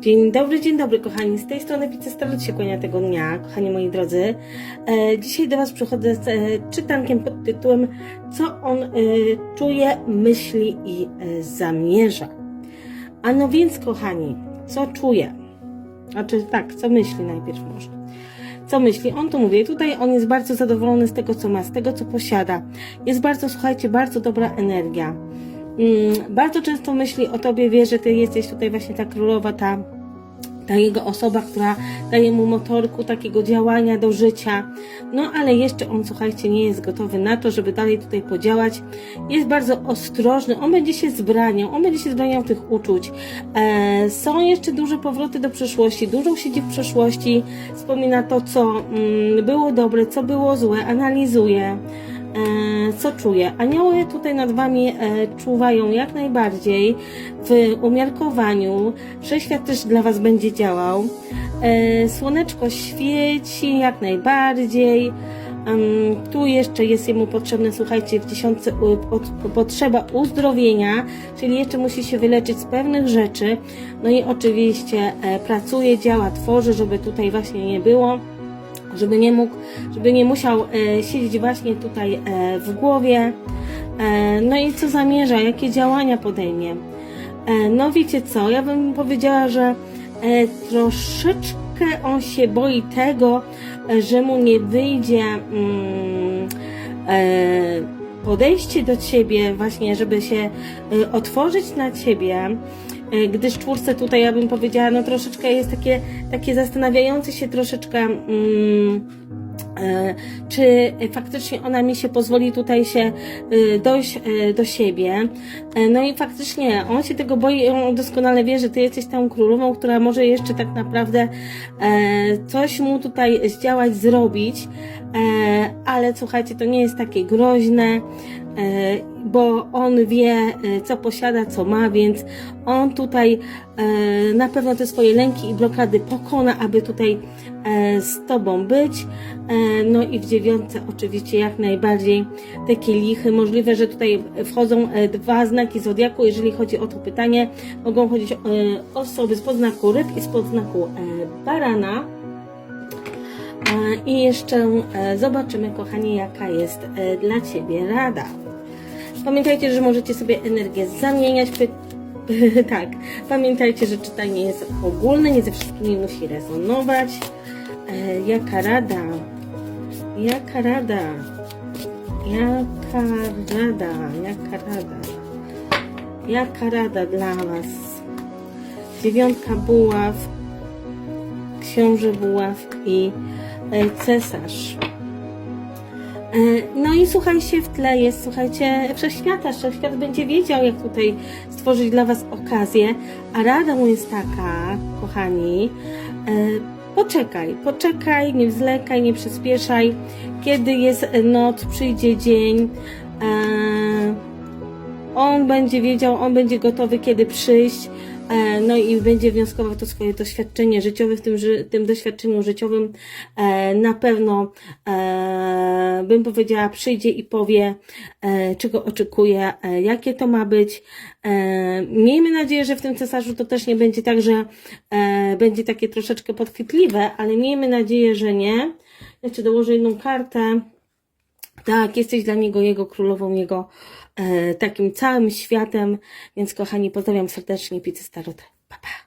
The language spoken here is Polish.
Dzień dobry, dzień dobry kochani. Z tej strony Starot się kłania tego dnia, kochani moi drodzy. E, dzisiaj do Was przychodzę z e, czytankiem pod tytułem Co on e, czuje, myśli i e, zamierza. A no więc kochani, co czuje? Znaczy tak, co myśli najpierw może. Co myśli? On tu mówi, tutaj on jest bardzo zadowolony z tego, co ma, z tego, co posiada. Jest bardzo, słuchajcie, bardzo dobra energia. Mm, bardzo często myśli o tobie, wie, że ty jesteś tutaj właśnie ta królowa, ta, ta jego osoba, która daje mu motorku takiego działania do życia. No ale jeszcze on, słuchajcie, nie jest gotowy na to, żeby dalej tutaj podziałać. Jest bardzo ostrożny, on będzie się zbraniał, on będzie się zbraniał tych uczuć. E, są jeszcze duże powroty do przeszłości, dużo siedzi w przeszłości, wspomina to, co mm, było dobre, co było złe, analizuje co czuję. Anioły tutaj nad Wami e, czuwają jak najbardziej w umiarkowaniu. Wszechświat też dla Was będzie działał. E, słoneczko świeci jak najbardziej. Tu jeszcze jest jemu potrzebne, słuchajcie, w dziesiątce potrzeba uzdrowienia, czyli jeszcze musi się wyleczyć z pewnych rzeczy. No i oczywiście e, pracuje, działa, tworzy, żeby tutaj właśnie nie było żeby nie mógł, żeby nie musiał e, siedzieć właśnie tutaj e, w głowie. E, no i co zamierza, jakie działania podejmie. No wiecie co, ja bym powiedziała, że troszeczkę on się boi tego, że mu nie wyjdzie mm, podejście do ciebie, właśnie, żeby się otworzyć na ciebie. E, gdyż czwórce tutaj ja bym powiedziała, no troszeczkę jest takie, takie zastanawiające się troszeczkę, mm, e, czy faktycznie ona mi się pozwoli tutaj się e, dojść do siebie. No i faktycznie on się tego boi, on doskonale wie, że ty jesteś tą królową, która może jeszcze tak naprawdę coś mu tutaj zdziałać, zrobić, ale słuchajcie, to nie jest takie groźne, bo on wie, e, co posiada, co ma, więc on tutaj e, na pewno te swoje lęki i blokady pokona, aby tutaj e, z tobą być. E, no i w dziewiątce oczywiście jak najbardziej te kielichy. Możliwe, że tutaj wchodzą e, dwa znaki zodiaku, jeżeli chodzi o to pytanie. Mogą chodzić e, osoby z podznaku ryb i z podznaku e, barana. E, I jeszcze e, zobaczymy, kochani, jaka jest e, dla Ciebie rada. Pamiętajcie, że możecie sobie energię zamieniać. Tak, pamiętajcie, że czytanie jest ogólne, nie ze wszystkimi musi rezonować. E, jaka rada? Jaka rada? Jaka rada? Jaka rada? Jaka rada dla Was? Dziewiątka buław, książę buław i e, cesarz. E, No i słuchajcie, w tle jest, słuchajcie, wszechświata, wszechświat będzie wiedział, jak tutaj stworzyć dla Was okazję, a rada mu jest taka, kochani, e, poczekaj, poczekaj, nie wzlekaj, nie przyspieszaj, kiedy jest noc, przyjdzie dzień, e, on będzie wiedział, on będzie gotowy, kiedy przyjść, e, no i będzie wnioskował to swoje doświadczenie życiowe, w tym, tym doświadczeniu życiowym e, na pewno e, bym powiedziała, przyjdzie i powie, czego oczekuje, jakie to ma być. Miejmy nadzieję, że w tym cesarzu to też nie będzie tak, że będzie takie troszeczkę podchwytliwe, ale miejmy nadzieję, że nie. Jeszcze dołożę jedną kartę. Tak, jesteś dla niego jego królową, jego e, takim całym światem. Więc kochani, pozdrawiam serdecznie, Pizzy Starot. Pa, pa.